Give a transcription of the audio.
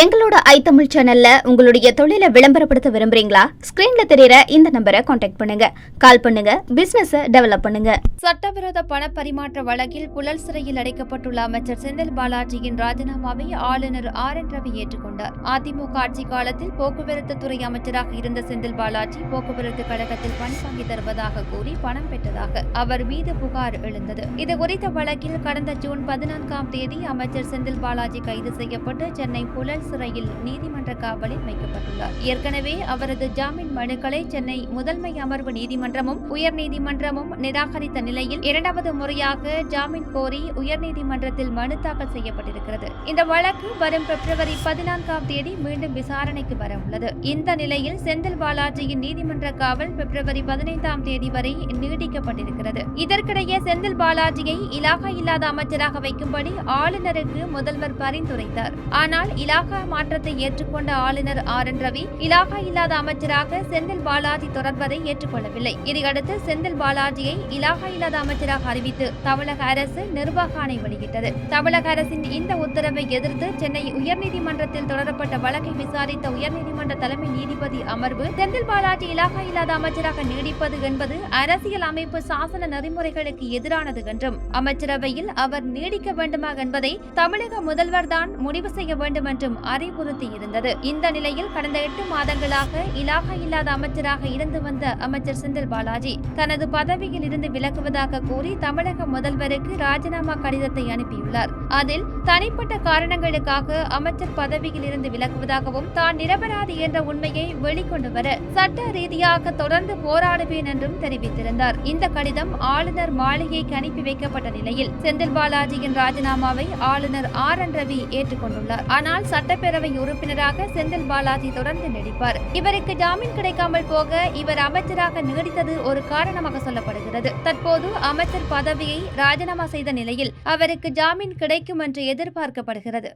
எங்களோட ஐ தமிழ் சேனல்ல உங்களுடைய தொழிலை விளம்பரப்படுத்த விரும்புறீங்களா? ஸ்கிரீன்ல தெரியற இந்த நம்பரை காண்டாக்ட் பண்ணுங்க. கால் பண்ணுங்க. பிசினஸ் டெவலப் பண்ணுங்க. சட்டவிரோத பண பரிமாற்ற வழக்கில் புழல் சிறையில் அடைக்கப்பட்டுள்ள அமைச்சர் செந்தில் பாலாஜியின் ராஜினாமாவை ஆளுநர் ஆர் என் ரவி ஏற்றுக்கொண்டார். அதிமுக ஆட்சி காலத்தில் போக்குவரத்து துறை அமைச்சராக இருந்த செந்தில் பாலாஜி போக்குவரத்து கழகத்தில் பணி வாங்கி தருவதாக கூறி பணம் பெற்றதாக அவர் மீது புகார் எழுந்தது. இது குறித்த வழக்கில் கடந்த ஜூன் பதினான்காம் தேதி அமைச்சர் செந்தில் பாலாஜி கைது செய்யப்பட்டு சென்னை புழல் சிறையில் நீதிமன்ற காவலில் வைக்கப்பட்டுள்ளார். ஏற்கனவே அவரது ஜாமீன் மனுக்களை சென்னை முதன்மை அமர்வு நீதிமன்றமும் உயர்நீதிமன்றமும் நிராகரித்த நிலையில் இரண்டாவது முறையாக ஜாமீன் கோரி உயர்நீதிமன்றத்தில் மனு தாக்கல் செய்யப்பட்டிருக்கிறது. இந்த வழக்கு வரும் பிப்ரவரி பதினான்காம் தேதி மீண்டும் விசாரணைக்கு வர உள்ளது இந்த நிலையில் செந்தில் பாலாஜியின் நீதிமன்ற காவல் பிப்ரவரி பதினைந்தாம் தேதி வரை நீடிக்கப்பட்டிருக்கிறது இதற்கிடையே செந்தில் பாலாஜியை இலாகா இல்லாத அமைச்சராக வைக்கும்படி ஆளுநருக்கு முதல்வர் பரிந்துரைத்தார். ஆனால் இலாகா மாற்றத்தை ஏற்றுக்கொண்ட ஆளுநர் ஆர் என் ரவி இலாகா இல்லாத அமைச்சராக செந்தில் பாலாஜி தொடர்வதை ஏற்றுக்கொள்ளவில்லை. இதையடுத்து செந்தில் பாலாஜியை இலாகா இல்லாத அமைச்சராக அறிவித்து தமிழக அரசு நிர்வாக ஆணை வெளியிட்டது. தமிழக அரசின் இந்த உத்தரவை எதிர்த்து சென்னை உயர்நீதிமன்றத்தில் தொடரப்பட்ட வழக்கை விசாரித்த உயர்நீதிமன்ற தலைமை நீதிபதி அமர்வு செந்தில் பாலாஜி இலாகா இல்லாத அமைச்சராக நீடிப்பது என்பது அரசியல் அமைப்பு சாசன நெறிமுறைகளுக்கு எதிரானது என்றும் அமைச்சரவையில் அவர் நீடிக்க வேண்டுமா என்பதை தமிழக முதல்வர் தான் முடிவு செய்ய வேண்டும் என்றும் அறிவுறுத்தியிருந்தது. இந்த நிலையில் கடந்த எட்டு மாதங்களாக இலாகா இல்லாத அமைச்சராக இருந்து வந்த அமைச்சர் செந்தில் பாலாஜி தனது பதவியில் இருந்து விலகுவதாக கூறி தமிழக முதல்வருக்கு ராஜினாமா கடிதத்தை அனுப்பியுள்ளார். அதில் தனிப்பட்ட காரணங்களுக்காக அமைச்சர் பதவியில் இருந்து விலகுவதாகவும் தான் நிரபராதி என்ற உண்மையை வெளிக்கொண்டு வர சட்ட ரீதியாக தொடர்ந்து போராடுவேன் என்றும் தெரிவித்திருந்தார். இந்த கடிதம் ஆளுநர் மாளிகைக்கு அனுப்பி வைக்கப்பட்ட நிலையில் செந்தில் பாலாஜியின் ராஜினாமாவை ஆளுநர் ஆர். என். ரவி ஏற்றுக்கொண்டுள்ளார். ஆனால் சட்டப்பேரவை உறுப்பினராக செந்தில் பாலாஜி தொடர்ந்து நீடிப்பார். இவருக்கு ஜாமீன் கிடைக்காமல் போக இவர் அமைச்சராக நீடித்தது ஒரு காரணமாக சொல்லப்படுகிறது. தற்போது அமைச்சர் பதவியை ராஜினாமா செய்த நிலையில் அவருக்கு ஜாமீன் கிடைக்கும் என்று எதிர்பார்க்கப்படுகிறது.